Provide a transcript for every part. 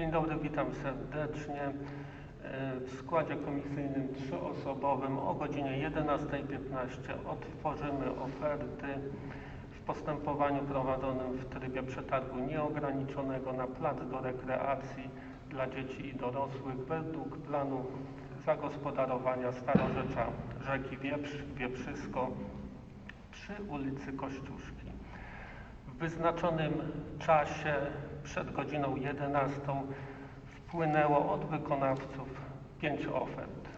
Dzień dobry, witam serdecznie. E, W składzie komisyjnym trzyosobowym o godzinie 11.15 otworzymy oferty w postępowaniu prowadzonym w trybie przetargu nieograniczonego na plac do rekreacji dla dzieci i dorosłych według planu zagospodarowania starorzecza rzeki Wieprz, Wieprzysko przy ulicy Kościuszki. W wyznaczonym czasie przed godziną 11 wpłynęło od wykonawców pięć ofert.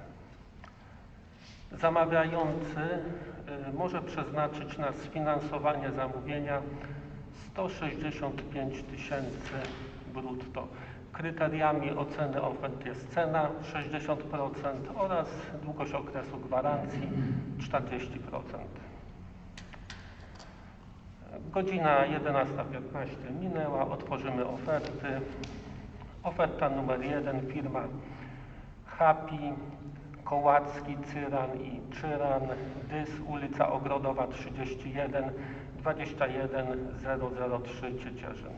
Zamawiający y, może przeznaczyć na sfinansowanie zamówienia 165 tysięcy brutto. Kryteriami oceny ofert jest cena 60% oraz długość okresu gwarancji 40%. Godzina 11.15 minęła, otworzymy oferty. Oferta numer jeden, firma Happy, Kołacki, Cyran i Czyran, Dys, ulica Ogrodowa 31, 21003 Ciecierzyn.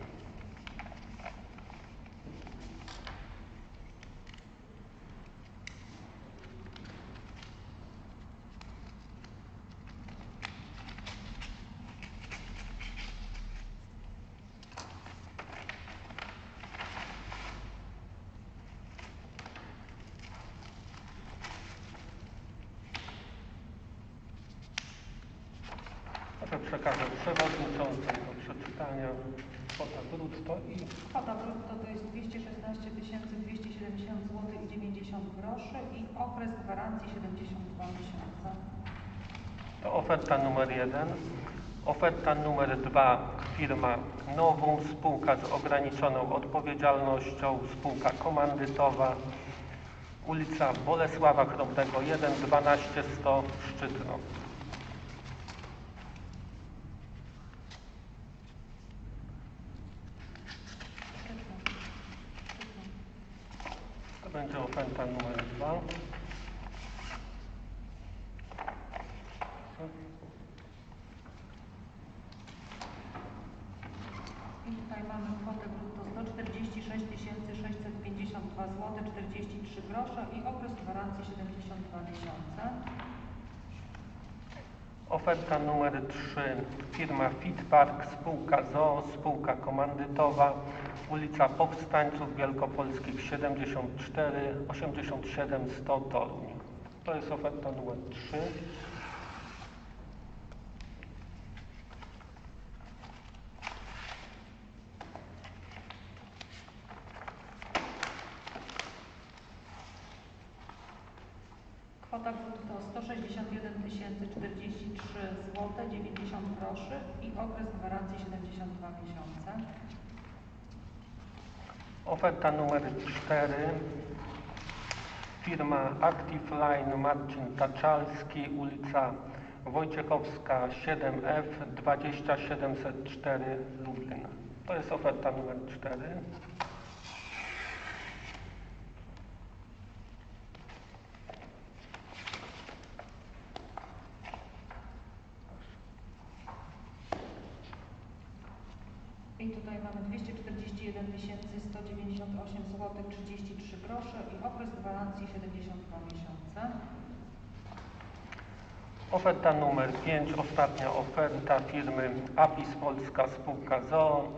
Proszę przekazać przewodniczącej do przeczytania kwota brutto i Kwota brutto to jest 216 270 zł i 90 groszy i okres gwarancji 72 miesiące. To oferta numer jeden. Oferta numer dwa, firma Nowum, spółka z ograniczoną odpowiedzialnością, spółka komandytowa, ulica Bolesława Chrobnego 1, 12100 Szczytno. Będzie oferta numer dwa. I tutaj mamy kwotę brutto 146 652 zł 43 grosze i okres gwarancji 72 miesiące. Oferta numer 3, firma Fitpark, spółka ZOO, spółka komandytowa, ulica Powstańców Wielkopolskich 74, 87 100 Toruń. To jest oferta numer 3. Kwota brutto 161 043 zł 90 groszy i okres gwarancji 72 miesiące. Oferta numer 4, firma Active Line Marcin Taczalski, ulica Wojciechowska 7F 20704 Lublin. To jest oferta numer 4. I tutaj mamy 241 198 zł 33 grosze i okres gwarancji 72 miesiące. Oferta numer 5, ostatnia oferta firmy Apis Polska Spółka ZOO,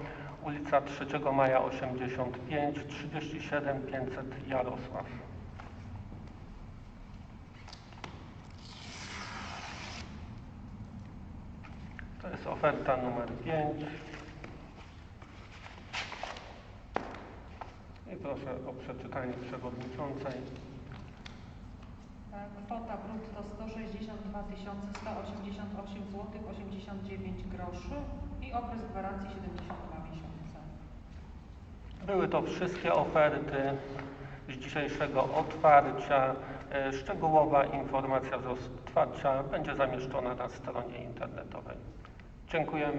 ulica 3 Maja 85, 37 500 Jarosław. To jest oferta numer 5. I proszę o przeczytanie przewodniczącej. E, Kwota brutto 162 188 zł 89 groszy i okres gwarancji 72 miesiące. Były to wszystkie oferty z dzisiejszego otwarcia. E, Szczegółowa informacja z otwarcia będzie zamieszczona na stronie internetowej. Dziękujemy.